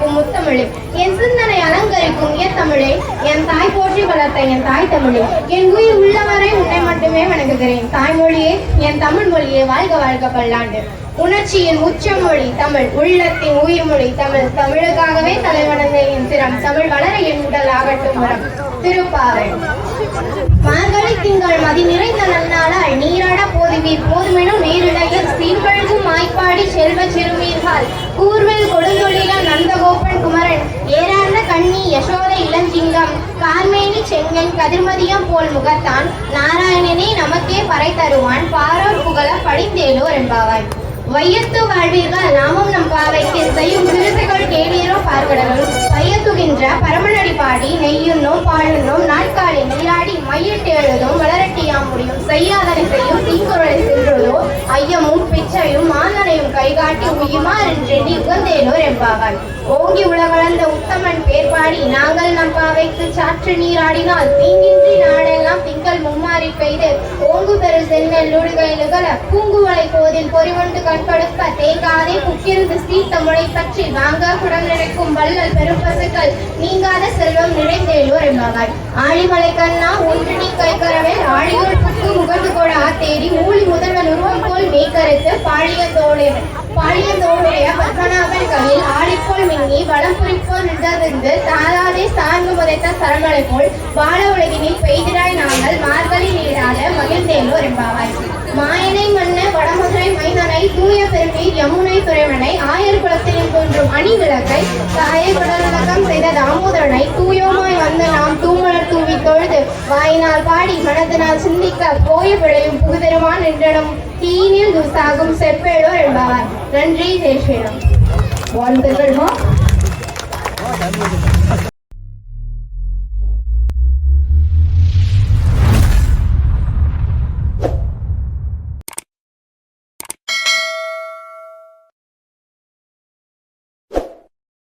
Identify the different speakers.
Speaker 1: எடுத்துரைக்கும் முத்தமிழே. என் சிந்தனை அலங்கரிக்கும் இயத்தமிழே என் தாய் போற்றி வளர்த்த என் தாய் தமிழே. என் உயிர் உள்ளவரை உன்னை மட்டுமே வணங்குகிறேன். தாய்மொழியே என் தமிழ் மொழியே வாழ்க வாழ்க பல்லாண்டு. உணர்ச்சியின் உச்சமொழி தமிழ் உள்ளத்தின் உயிர் மொழி தமிழ். தமிழுக்காகவே தலைவணங்க என் திறம் தமிழ் வளர என் உடல் ஆகட்டும் வரம் திருப்பாவை. மார்கழி திங்கள் மதி நிறைந்த நன்னாளால் நீராட போதுவீர் போதுமெனும் நீரிழையில் சீர்பழுகும் மாய்ப்பாடி செல்வ சிறுமீர்கள் கூர்வை யசோத இளஞ்சிங்கம் கார்மேனி செங்கன் கதிர்மதியம் போல் முகத்தான் நாராயணனே நமக்கே பறை தருவான் பாரோர் புகழ படிந்தேலோர் என்பாவாய். வையத்து வாழ்வீர்கள் நாமும் நம் பாவைக்கு செய்யும் விருதுகள் கேளீரோ பார்வடலும் வையத்துகின்ற பரமநடி பாடி நெய்யுண்ணோம் பாழுண்ணோம் நாட்காலி நீராடி மையிட்டு எழுதும் வளரட்டியாம் முடியும் செய்யாதனை செய்யும் தீங்குரலை சென்றதோ ஐயமும் கைகாட்டி உயுமார் என்றெண்ணி உகந்தேனோர் என்பாவாய் ஓங்கி உலகளந்த உத்தமன் பேர் பாடி நாங்கள் நம் பாவைக்கு சாற்று நீராடினால் தீங்கின்றி நாடெல்லாம் திங்கள் மும்மாறி பெய்து ஓங்கு பெரு சென்னல் உடுகை நிகழ பூங்குவளை கோதில் பொறிவண்டு கண்படுப்ப தேங்காதே புக்கிருந்து சீத்த முளை பற்றி வாங்க குடம் நினைக்கும் வள்ளல் பெரும் பசுக்கள் நீங்காத செல்வம் நிறைந்தேலோர் என்பாய் ஆழிமலை கண்ணா ஒன்று நீ கைக்கரவேல் ஆழியோர் புக்கு முகந்து கொட ஆத்தேரி ஊழி முதல்வர் உருவம் போல் மேய்கரைத்து பாழியத்தோடு பாழியத்தோடைய பத்மநாபன் கையில் ஆழிப்போல் மின்னி வடம் குறிப்போர் நின்றதிருந்து தாராதே சார்ந்து முறைத்த சரமலை போல் வாழ உலகினில் பெய்திராய் நாங்கள் மார்கழி நீராட மகிழ்ந்தேலோர் என்பாவாய். மாயனை மன்ன வடமதுரை மைந்தனை தூய பெருமை யமுனை துறைவனை ஆயர் குலத்தினில் தோன்றும் அணி விளக்கை தாயை குடநலக்கம் செய்த தாமோதரனை தூயோமாய் வந்த நாம் தூமலர் தொழுது வாயினால் பாடி மனத்தினால் சிந்திக்க போய பிழையும் புகுதிருமான் என்றனும் தீனில் துசாகும் செப்பேடோ என்பவர் நன்றி தேசியம்
Speaker 2: வாழ்த்துக்கள்மா